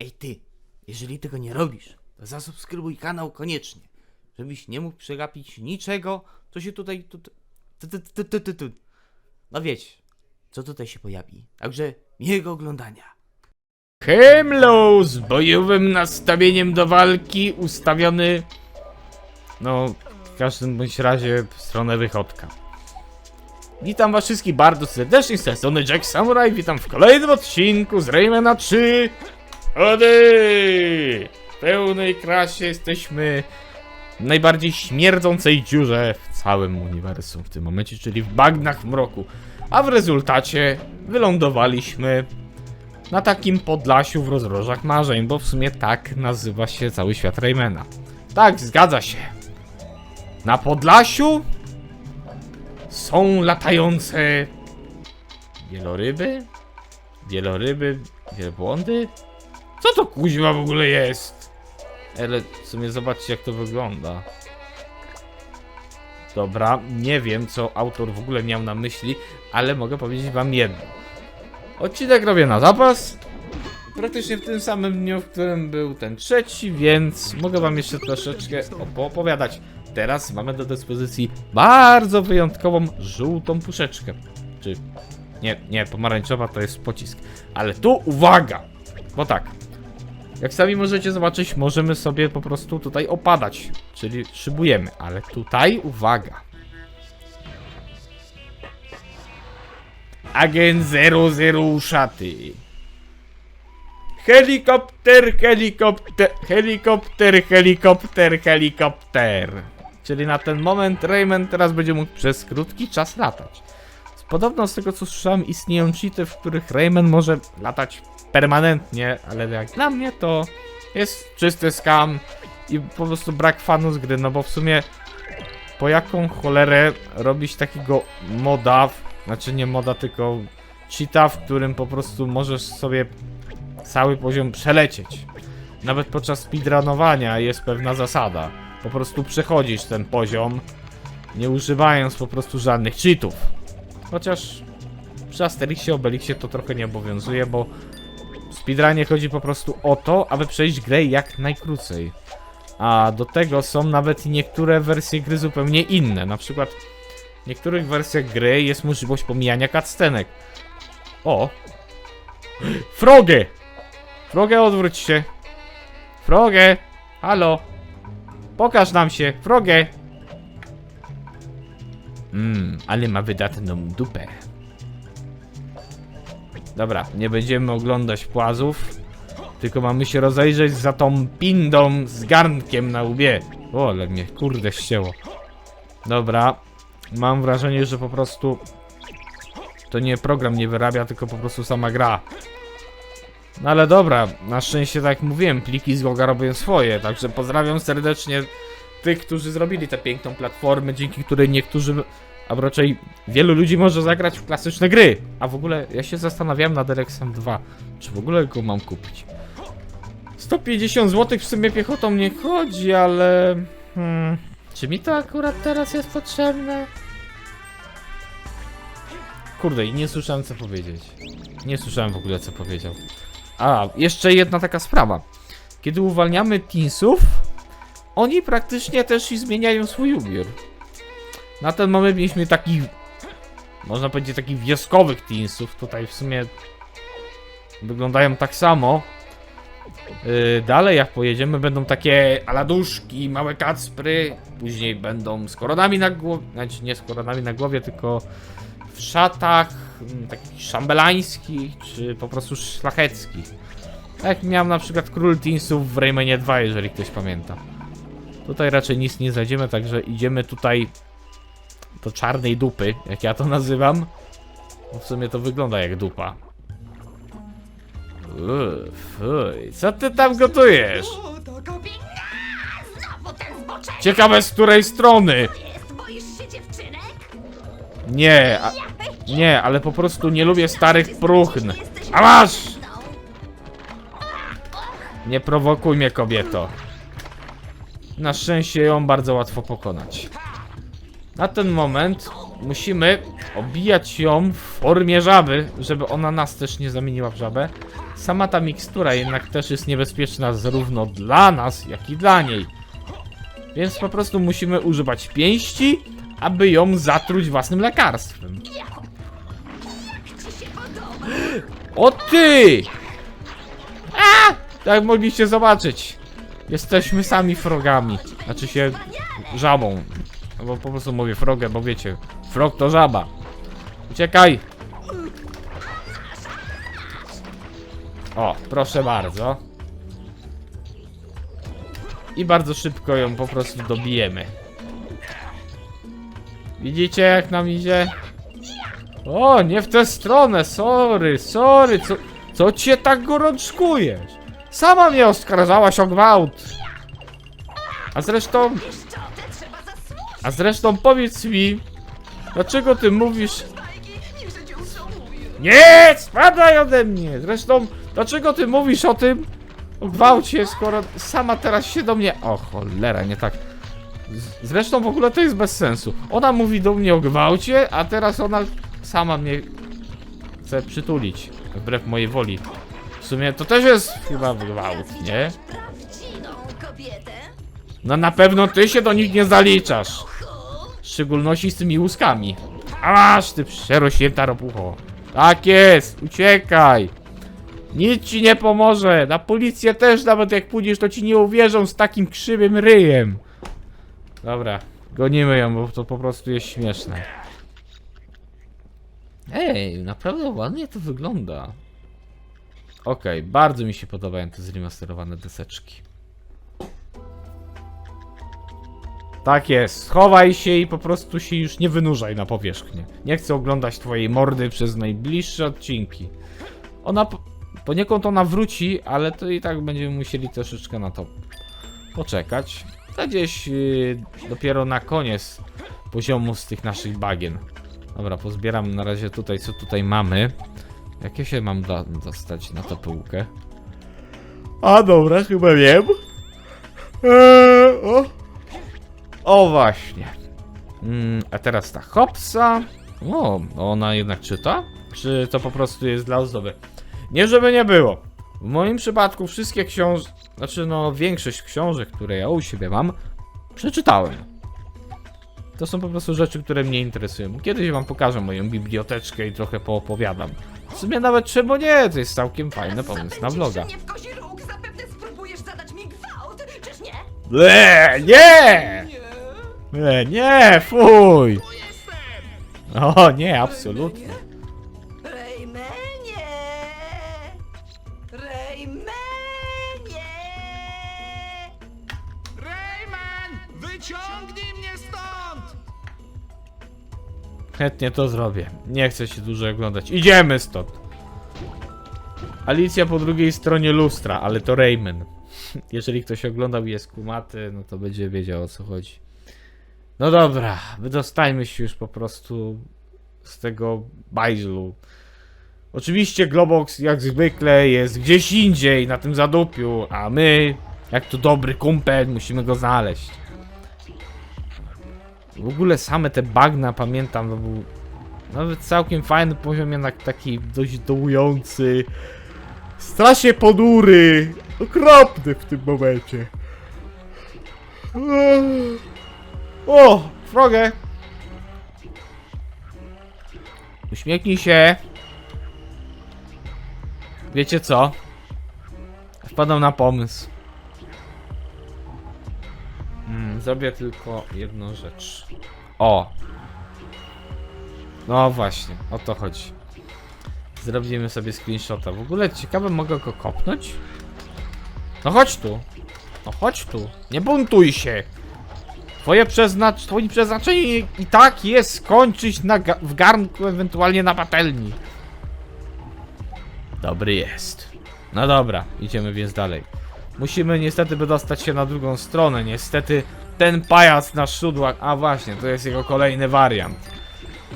Ej ty, jeżeli tego nie robisz, to zasubskrybuj kanał koniecznie, żebyś nie mógł przegapić niczego, co się tutaj... Tu, tu, tu, tu, tu, tu, tu. No wiecie, co tutaj się pojawi. Także miłego oglądania. Hemlow z bojowym nastawieniem do walki ustawiony, no w każdym bądź razie w stronę wychodka. Witam was wszystkich bardzo serdecznie z tej strony Jack Samurai, witam w kolejnym odcinku z Raymana 3 Ody! W pełnej krasie jesteśmy w najbardziej śmierdzącej dziurze w całym uniwersum w tym momencie, czyli w bagnach mroku. A w rezultacie wylądowaliśmy na takim Podlasiu w rozrożach marzeń, bo w sumie tak nazywa się cały świat Raymana. Tak, zgadza się. Na Podlasiu są latające wieloryby, wieloryby, wielbłądy. Co to kuźma w ogóle jest? Ale w sumie zobaczcie jak to wygląda. Dobra, nie wiem co autor w ogóle miał na myśli, ale mogę powiedzieć wam jedno. Odcinek robię na zapas. Praktycznie w tym samym dniu, w którym był ten trzeci, więc mogę wam jeszcze troszeczkę opowiadać. Teraz mamy do dyspozycji bardzo wyjątkową żółtą puszeczkę. Czy. Nie, nie, pomarańczowa to jest pocisk. Ale tu uwaga! Bo tak. Jak sami możecie zobaczyć, możemy sobie po prostu tutaj opadać. Czyli szybujemy. Ale tutaj uwaga. Agent 00 szaty. Helikopter, helikopter, helikopter, helikopter, helikopter. Czyli na ten moment Rayman teraz będzie mógł przez krótki czas latać. Podobno z tego co słyszałem istnieją cheaty, w których Rayman może latać permanentnie, ale jak dla mnie to jest czysty scam i po prostu brak fanu z gry, no bo w sumie po jaką cholerę robić takiego moda, znaczy nie moda, tylko cheata, w którym po prostu możesz sobie cały poziom przelecieć. Nawet podczas speedrunowania jest pewna zasada. Po prostu przechodzisz ten poziom, nie używając po prostu żadnych cheatów. Chociaż przy Asterixie, Obelixie to trochę nie obowiązuje, bo w speedrunie chodzi po prostu o to, aby przejść grę jak najkrócej. A do tego są nawet niektóre wersje gry zupełnie inne. Na przykład w niektórych wersjach gry jest możliwość pomijania cutscenek. O! Frogę! Frogę odwróć się! Frogę! Halo! Pokaż nam się! Frogę! Mmm, ale ma wydatną dupę. Dobra, nie będziemy oglądać płazów, tylko mamy się rozejrzeć za tą pindą z garnkiem na łbie. O, ale mnie kurde ścięło. Dobra, mam wrażenie, że po prostu to nie program nie wyrabia, tylko po prostu sama gra. No ale dobra, na szczęście tak jak mówiłem, pliki z Goga robią swoje, także pozdrawiam serdecznie tych, którzy zrobili tę piękną platformę, dzięki której niektórzy, a raczej wielu ludzi może zagrać w klasyczne gry. A w ogóle ja się zastanawiałem nad Rexem 2, czy w ogóle go mam kupić. 150 zł w sumie piechotą nie chodzi, ale... Hmm, czy mi to akurat teraz jest potrzebne? Kurde, nie słyszałem co powiedzieć. Nie słyszałem w ogóle co powiedział. A, jeszcze jedna taka sprawa. Kiedy uwalniamy teensów, oni praktycznie też i zmieniają swój ubiór. Na ten moment mieliśmy takich, można powiedzieć, takich wioskowych teensów. Tutaj w sumie wyglądają tak samo. Yy, dalej jak pojedziemy będą takie aladuszki, małe kacpry. Później będą z koronami na głowie, znaczy nie z koronami na głowie, tylko w szatach mm, takich szambelańskich, czy po prostu szlacheckich. Tak jak miałem na przykład Król Teensów w Raymanie 2, jeżeli ktoś pamięta. Tutaj raczej nic nie znajdziemy, także idziemy tutaj do czarnej dupy, jak ja to nazywam. Bo w sumie to wygląda jak dupa. Uuu, fuj, co ty tam gotujesz? O, to kopina! Znowu ten zboczek! Ciekawe z której strony? Jest, boisz się dziewczynek? Nie, a, nie, ale po prostu nie lubię starych próchn. A masz! Nie prowokuj mnie, kobieto. Na szczęście ją bardzo łatwo pokonać. Na ten moment musimy obijać ją w formie żaby, żeby ona nas też nie zamieniła w żabę. sama ta mikstura jednak też jest niebezpieczna zarówno dla nas, jak i dla niej. Więc po prostu musimy używać pięści, aby ją zatruć własnym lekarstwem. O ty! A! Tak mogliście zobaczyć. Jesteśmy sami frogami. Znaczy się żabą. Albo po prostu mówię frogę, bo wiecie, frog to żaba. Uciekaj! O, proszę bardzo. I bardzo szybko ją po prostu dobijemy. Widzicie jak nam idzie? O, nie w tę stronę, sorry, sorry, co, co cię tak gorączkujesz? Sama mnie oskarżałaś o gwałt. A zresztą. A zresztą powiedz mi, dlaczego ty mówisz... Nie, spadaj ode mnie! Zresztą, dlaczego ty mówisz o tym, o gwałcie, skoro sama teraz się do mnie... O cholera, nie tak. Zresztą w ogóle to jest bez sensu. Ona mówi do mnie o gwałcie, a teraz ona sama mnie chce przytulić. Wbrew mojej woli. W sumie to też jest chyba gwałt, nie? No na pewno ty się do nich nie zaliczasz. Szczególności z tymi łuskami. A masz ty przerośnięta ropucho. Tak jest, uciekaj. Nic ci nie pomoże. Na policję też nawet jak pójdziesz, to ci nie uwierzą z takim krzywym ryjem. Dobra, gonimy ją, bo to po prostu jest śmieszne. Ej, naprawdę ładnie to wygląda. Okej, bardzo mi się podobają te zremasterowane deseczki. Tak jest, schowaj się i po prostu się już nie wynurzaj na powierzchnię. Nie chcę oglądać twojej mordy przez najbliższe odcinki. Ona, po- poniekąd ona wróci, ale to i tak będziemy musieli troszeczkę na to poczekać. To gdzieś yy, dopiero na koniec poziomu z tych naszych bagien. Dobra, pozbieram na razie tutaj, co tutaj mamy. Jakie się mam da dostać na tę półkę? A dobra, chyba wiem. Eee, o. O właśnie. Mm, a teraz ta hopsa. O, ona jednak czyta? Czy to po prostu jest dla ozdoby? Nie żeby nie było. W moim przypadku wszystkie książki, znaczy no większość książek, które ja u siebie mam, przeczytałem. To są po prostu rzeczy, które mnie interesują. Kiedyś wam pokażę moją biblioteczkę i trochę poopowiadam. W sumie nawet czemu nie, to jest całkiem fajny pomysł na vloga. mnie w kozi róg, zapewne spróbujesz zadać mi gwałt, czyż nie? Ble, nie! Nie, nie, fuj! O, nie, absolutnie. Raymanie! Raymanie! Rayman! Wyciągnij mnie stąd! Chętnie to zrobię. Nie chcę się dużo oglądać. Idziemy stąd! Alicja po drugiej stronie lustra, ale to Rayman. Jeżeli ktoś oglądał i jest kumaty, no to będzie wiedział o co chodzi. No dobra, wydostajmy się już po prostu z tego bajzlu. Oczywiście Globox jak zwykle jest gdzieś indziej na tym zadupiu, a my, jak to dobry kumpel, musimy go znaleźć. W ogóle same te bagna pamiętam, to był nawet całkiem fajny poziom, jednak taki dość dołujący. Strasznie ponury! Okropny w tym momencie. O! Frogę! Uśmiechnij się. Wiecie co? Wpadam na pomysł. Mm, zrobię tylko jedną rzecz. O! No właśnie, o to chodzi. Zrobimy sobie screenshota. W ogóle ciekawe, mogę go kopnąć? No chodź tu. No chodź tu. Nie buntuj się. Twoje przeznacz... Przeznaczenie i tak jest skończyć na ga w garnku, ewentualnie na patelni. Dobry jest. No dobra, idziemy więc dalej. Musimy niestety wydostać się na drugą stronę. Niestety ten pajac na szudłach... A właśnie, to jest jego kolejny wariant.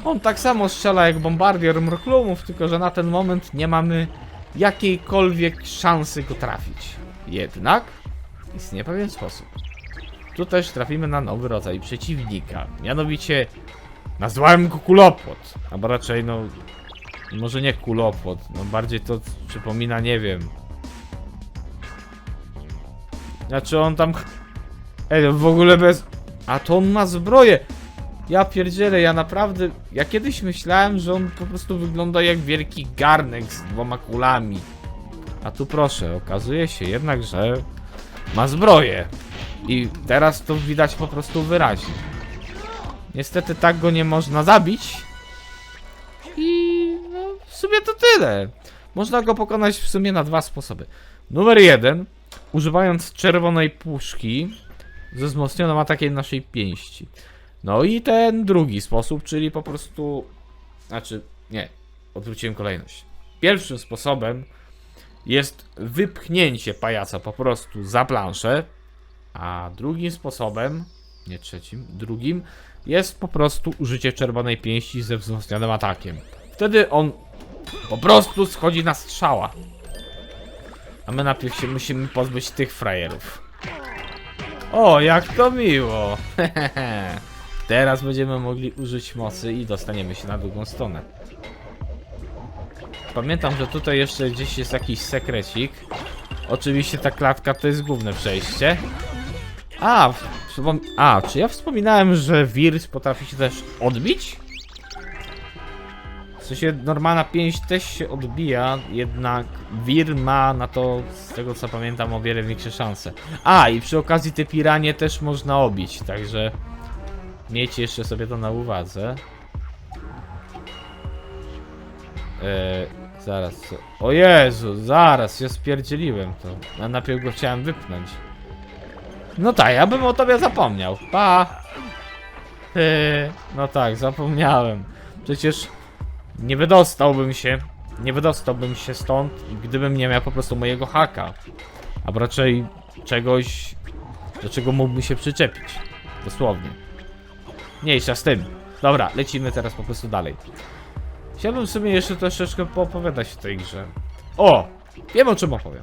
On tak samo strzela jak bombardier mroklumów, tylko że na ten moment nie mamy jakiejkolwiek szansy go trafić. Jednak istnieje pewien sposób. Tu też trafimy na nowy rodzaj przeciwnika. Mianowicie nazwałem go kulopłot. Albo raczej no Może nie kulopłot, no bardziej to przypomina, nie wiem. Znaczy on tam... Ej, no w ogóle bez... A to on ma zbroję! Ja pierdzielę, ja naprawdę... Ja kiedyś myślałem, że on po prostu wygląda jak wielki garnek z dwoma kulami. A tu proszę, okazuje się jednak, że ma zbroję. I teraz to widać po prostu wyraźnie. Niestety tak go nie można zabić. I no, w sumie to tyle. Można go pokonać w sumie na dwa sposoby. Numer jeden, używając czerwonej puszki ze wzmocnionym atakiem naszej pięści. No i ten drugi sposób, czyli po prostu. Znaczy, nie, odwróciłem kolejność. Pierwszym sposobem jest wypchnięcie pajaca po prostu za planszę, a drugim sposobem, nie trzecim, drugim jest po prostu użycie czerwonej pięści ze wzmocnionym atakiem. Wtedy on po prostu schodzi na strzała. A my najpierw się musimy pozbyć tych frajerów. O, jak to miło! Teraz będziemy mogli użyć mocy i dostaniemy się na drugą stronę. Pamiętam, że tutaj jeszcze gdzieś jest jakiś sekrecik. Oczywiście ta klatka to jest główne przejście. A, A, czy ja wspominałem, że Wirs potrafi się też odbić? W sensie normalna pięść też się odbija, jednak Wir ma na to, z tego co pamiętam, o wiele większe szanse. A, i przy okazji te piranie też można obić, także miejcie jeszcze sobie to na uwadze. Eee, zaraz. O Jezu, zaraz, ja spierdzieliłem to. Ja najpierw go chciałem wypchnąć. No tak, ja bym o tobie zapomniał. Pa! Eee, no tak, zapomniałem. Przecież nie wydostałbym się, nie wydostałbym się stąd, gdybym nie miał po prostu mojego haka. A raczej czegoś, do czego mógłbym się przyczepić. Dosłownie. Mniejsza z tym. Dobra, lecimy teraz po prostu dalej. Chciałbym sobie jeszcze troszeczkę poopowiadać w tej grze. O! Wiem o czym opowiem.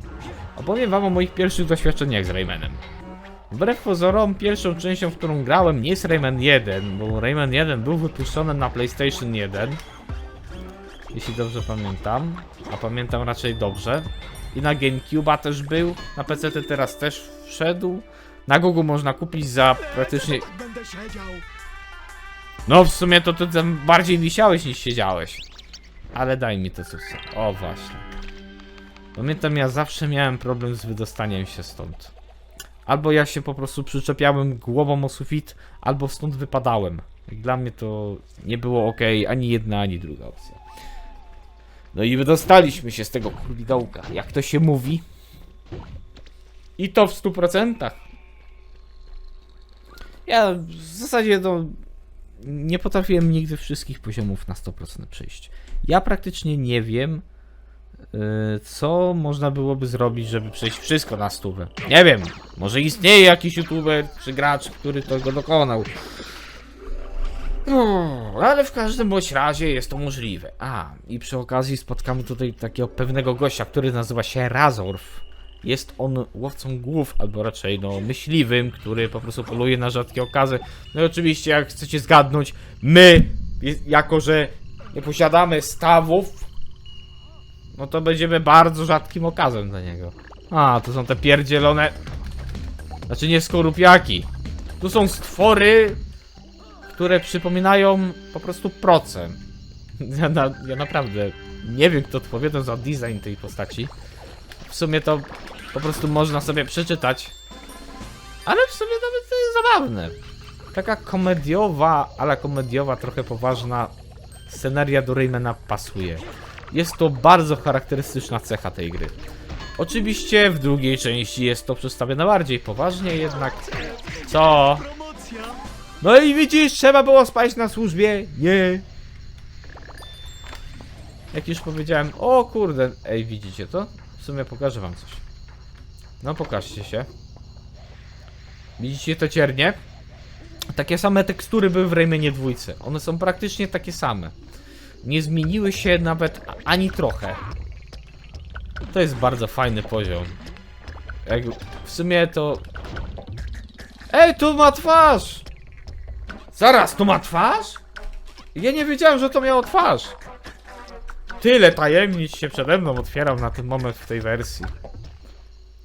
Opowiem wam o moich pierwszych doświadczeniach z Raymanem. Wbrew pozorom, pierwszą częścią, w którą grałem, nie jest Rayman 1, bo Rayman 1 był wypuszczony na PlayStation 1. Jeśli dobrze pamiętam. A pamiętam raczej dobrze. I na GameCube'a też był. Na PC teraz też wszedł. Na Google można kupić za praktycznie. No w sumie to ty bardziej wisiałeś niż siedziałeś. Ale daj mi to coś. O właśnie. Pamiętam ja zawsze miałem problem z wydostaniem się stąd. Albo ja się po prostu przyczepiałem głową o sufit, albo stąd wypadałem. Dla mnie to nie było ok, ani jedna, ani druga opcja. No i wydostaliśmy się z tego kurwidołka, jak to się mówi. I to w 100%. Ja w zasadzie to nie potrafiłem nigdy wszystkich poziomów na 100% przejść. Ja praktycznie nie wiem, co można byłoby zrobić, żeby przejść wszystko na stówę. Nie wiem, może istnieje jakiś youtuber czy gracz, który tego dokonał. No, ale w każdym bądź razie jest to możliwe. A, i przy okazji spotkamy tutaj takiego pewnego gościa, który nazywa się Razorf. Jest on łowcą głów, albo raczej no myśliwym, który po prostu poluje na rzadkie okazy. No i oczywiście, jak chcecie zgadnąć, my, jako że nie posiadamy stawów, no to będziemy bardzo rzadkim okazem dla niego. A, to są te pierdzielone... Znaczy nie skorupiaki. Tu są stwory, które przypominają po prostu procent. Ja, na, ja naprawdę nie wiem, kto odpowiadał za design tej postaci. W sumie to po prostu można sobie przeczytać. Ale w sumie nawet to jest zabawne. Taka komediowa, ale komediowa, trochę poważna sceneria do Raymana pasuje. Jest to bardzo charakterystyczna cecha tej gry. Oczywiście w drugiej części jest to przedstawione bardziej poważnie, jednak... Co? No i widzisz, trzeba było spać na służbie. Nie. Jak już powiedziałem, o kurde, ej, widzicie to? W sumie pokażę wam coś. No pokażcie się. Widzicie to ciernie? Takie same tekstury były w Raymanie dwójce. One są praktycznie takie same. Nie zmieniły się nawet ani trochę. To jest bardzo fajny poziom. Jak w sumie to... Ej, tu ma twarz! Zaraz, to ma twarz? Ja nie wiedziałem, że to miało twarz. Tyle tajemnic się przede mną otwierał na ten moment w tej wersji.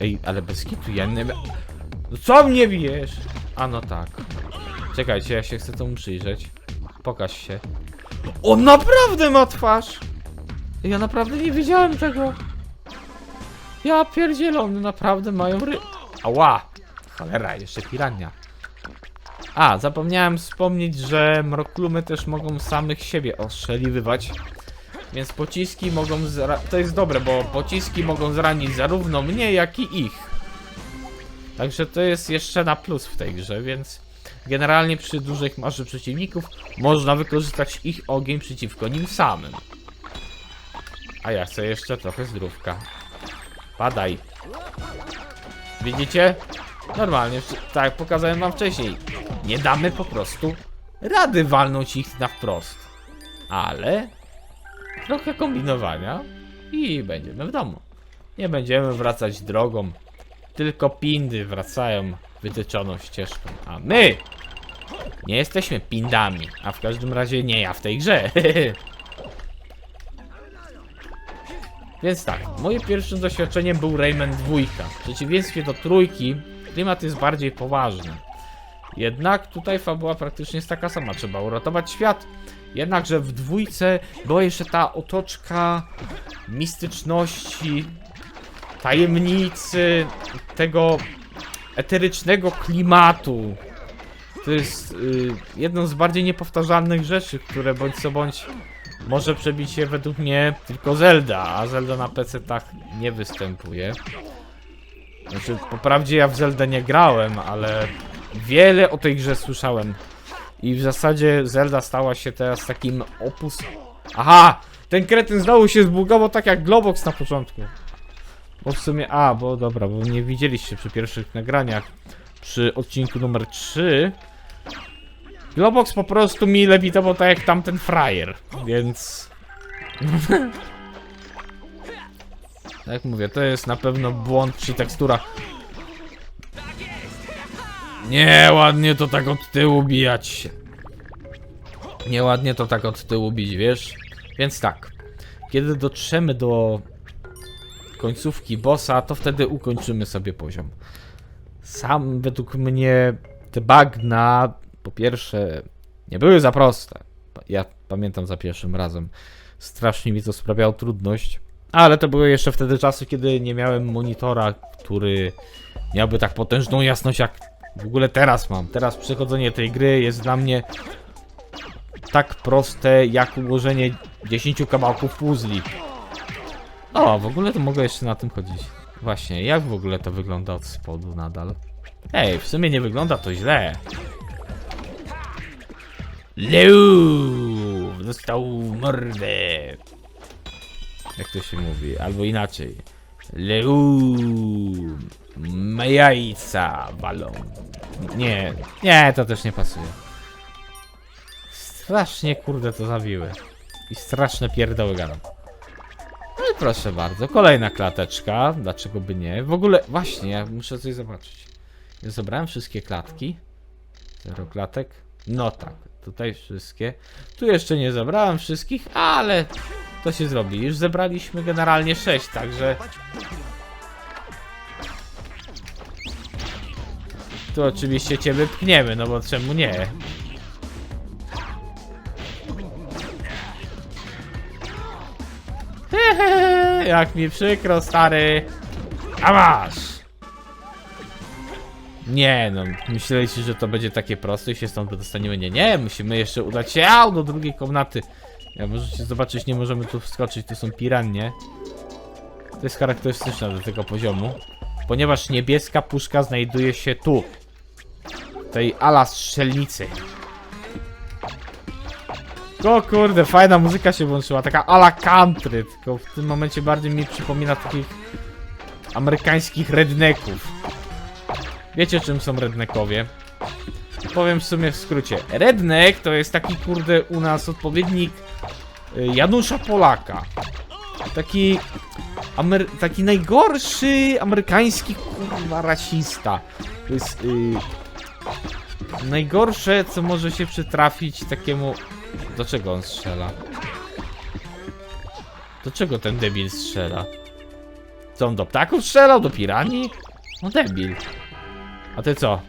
Ej, ale bez kitu, ja nie... No Co mnie bijesz? A no tak. Czekajcie, ja się chcę temu przyjrzeć. Pokaż się. On naprawdę ma twarz! Ja naprawdę nie wiedziałem tego. Ja pierdzielony, naprawdę mają ry... Ała! Cholera, jeszcze pirania. A, zapomniałem wspomnieć, że mroklumy też mogą samych siebie ostrzeliwywać. Więc pociski mogą zra... To jest dobre, bo pociski mogą zranić zarówno mnie, jak i ich. Także to jest jeszcze na plus w tej grze, więc generalnie przy dużych maszy przeciwników można wykorzystać ich ogień przeciwko nim samym. A ja chcę jeszcze trochę zdrówka. Padaj. Widzicie? Normalnie, tak pokazałem wam wcześniej. Nie damy po prostu rady walnąć ich na wprost. Ale trochę kombinowania i będziemy w domu. Nie będziemy wracać drogą, tylko pindy wracają wytyczoną ścieżką, a my nie jesteśmy pindami, a w każdym razie nie ja w tej grze. Więc tak, moje pierwszym doświadczeniem był Rayman 2. W przeciwieństwie do trójki, klimat jest bardziej poważny. Jednak tutaj fabuła praktycznie jest taka sama, trzeba uratować świat. Jednakże w dwójce była jeszcze ta otoczka mistyczności, tajemnicy, tego eterycznego klimatu. To jest y, jedną z bardziej niepowtarzalnych rzeczy, które bądź co bądź może przebić się według mnie tylko Zelda, a Zelda na PC tak nie występuje. Znaczy, po prawdzie ja w Zelda nie grałem, ale wiele o tej grze słyszałem. I w zasadzie Zelda stała się teraz takim opus... Aha! Ten kretyn znowu się zbugował tak jak Globox na początku. Bo w sumie... A, bo dobra, bo nie widzieliście przy pierwszych nagraniach. Przy odcinku numer 3 Globox po prostu mi lewitował tak jak tamten frajer, więc... Jak mówię, to jest na pewno błąd przy teksturach. Nie, ładnie to tak od tyłu bijać się. Nieładnie to tak od tyłu bić, wiesz? Więc tak, kiedy dotrzemy do końcówki bossa, to wtedy ukończymy sobie poziom. Sam według mnie te bagna, po pierwsze, nie były za proste. Ja pamiętam za pierwszym razem. Strasznie mi to sprawiało trudność. Ale to były jeszcze wtedy czasy, kiedy nie miałem monitora, który miałby tak potężną jasność, jak w ogóle teraz mam. Teraz przechodzenie tej gry jest dla mnie tak proste, jak ułożenie 10 kawałków puzli. O, w ogóle to mogę jeszcze na tym chodzić. Właśnie, jak w ogóle to wygląda od spodu nadal? Ej, w sumie nie wygląda to źle. Leu! Dostał mordę. Jak to się mówi? Albo inaczej. Leu! Jajca walą. Nie, nie, to też nie pasuje. Strasznie kurde to zawiły. I straszne pierdoły gadam. No i proszę bardzo, kolejna klateczka. Dlaczego by nie? W ogóle, właśnie, ja muszę coś zobaczyć. Ja zebrałem wszystkie klatki. Zero klatek. No tak, tutaj wszystkie. Tu jeszcze nie zebrałem wszystkich, ale to się zrobi. Już zebraliśmy generalnie 6, także... Tu oczywiście cię wypchniemy, no bo czemu nie? jak mi przykro, stary. A masz! Nie no, myśleliście, że to będzie takie proste i się stąd dostaniemy. Nie, nie, musimy jeszcze udać się au, do drugiej komnaty. Ja możecie zobaczyć, nie możemy tu wskoczyć, tu są piranie. To jest charakterystyczne do tego poziomu. Ponieważ niebieska puszka znajduje się tu. W tej ala strzelnicy. O kurde, fajna muzyka się włączyła, taka ala country, tylko w tym momencie bardziej mi przypomina takich amerykańskich rednecków. Wiecie czym są redneckowie? Powiem w sumie w skrócie. Redneck to jest taki kurde u nas odpowiednik y, Janusza Polaka. Taki taki najgorszy amerykański kurwa rasista. To jest y, najgorsze co może się przytrafić takiemu Dlaczego on strzela? Do czego ten debil strzela? Co on do ptaków strzelał? Do piranii? No debil. A ty co?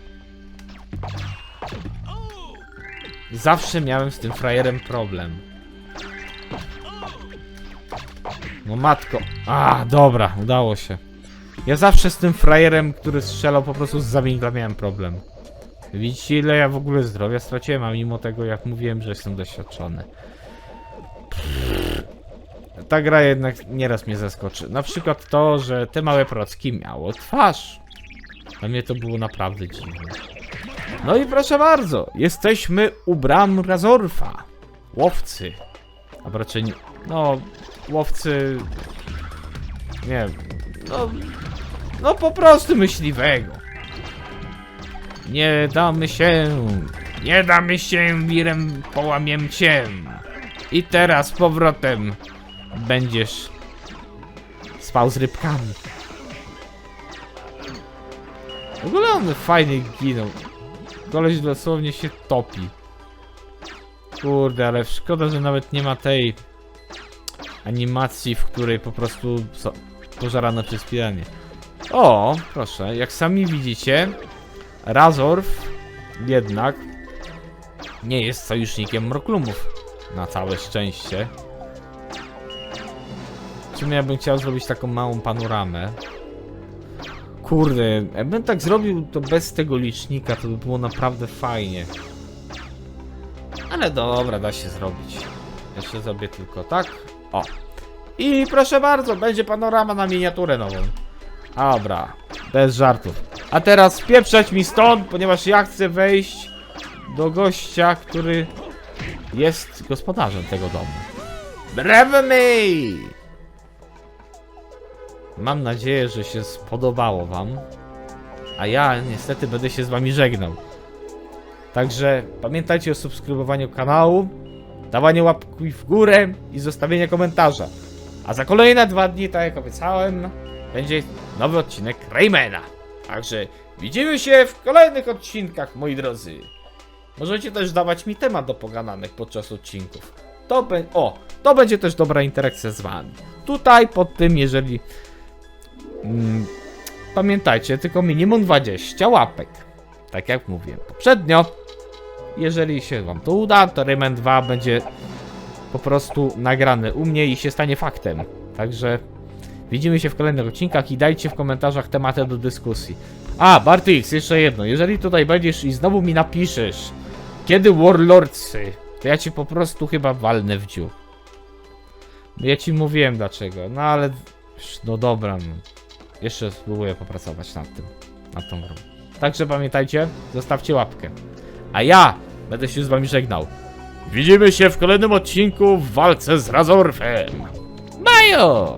Zawsze miałem z tym frajerem problem. No matko. A, dobra, udało się. Ja zawsze z tym frajerem, który strzelał po prostu z zawingla miałem problem. Widzicie ile ja w ogóle zdrowia straciłem, a mimo tego jak mówiłem, że jestem doświadczony. Ta gra jednak nieraz mnie zaskoczy. Na przykład to, że te małe procki miało twarz. Dla mnie to było naprawdę dziwne. No i proszę bardzo, jesteśmy u bram Razorfa. Łowcy. A raczej nie... No, łowcy... Nie. No... No po prostu myśliwego. Nie damy się. Nie damy się, wirem połamiem cię. I teraz powrotem będziesz spał z rybkami. W ogóle on fajnie ginął. Koleś dosłownie się topi. Kurde, ale szkoda, że nawet nie ma tej animacji, w której po prostu pożarano przez piranie. O, proszę, jak sami widzicie, Razorf jednak nie jest sojusznikiem Mroklumów. Na całe szczęście. W ja bym chciał zrobić taką małą panoramę. Kurde, jakbym tak zrobił to bez tego licznika, to by było naprawdę fajnie. Ale dobra, da się zrobić. Jeszcze zrobię tylko tak. O. I proszę bardzo, będzie panorama na miniaturę nową. Dobra, bez żartów. A teraz pieprzeć mi stąd, ponieważ ja chcę wejść do gościa, który jest gospodarzem tego domu. Brawo mi! Mam nadzieję, że się spodobało wam. A ja niestety będę się z wami żegnał. Także pamiętajcie o subskrybowaniu kanału, dawaniu łapki w górę i zostawieniu komentarza. A za kolejne dwa dni, tak jak obiecałem, będzie nowy odcinek Raymana. Także widzimy się w kolejnych odcinkach, moi drodzy. Możecie też dawać mi temat do pogadanek podczas odcinków. To be- o, to będzie też dobra interakcja z wami. Tutaj pod tym, jeżeli mm, pamiętajcie, tylko minimum 20 łapek. Tak jak mówiłem poprzednio. Jeżeli się wam to uda, to Rayman 2 będzie po prostu nagrany u mnie i się stanie faktem. Także widzimy się w kolejnych odcinkach i dajcie w komentarzach tematy do dyskusji. A, Bartix, jeszcze jedno. Jeżeli tutaj będziesz i znowu mi napiszesz, kiedy Warlordsy, to ja ci po prostu chyba walnę w dziób. Ja ci mówiłem dlaczego, no ale... No dobra, no. Jeszcze spróbuję popracować nad tym, nad tą grą. Także pamiętajcie, zostawcie łapkę. A ja będę się z wami żegnał. Widzimy się w kolejnym odcinku w walce z Razorfem. Majo!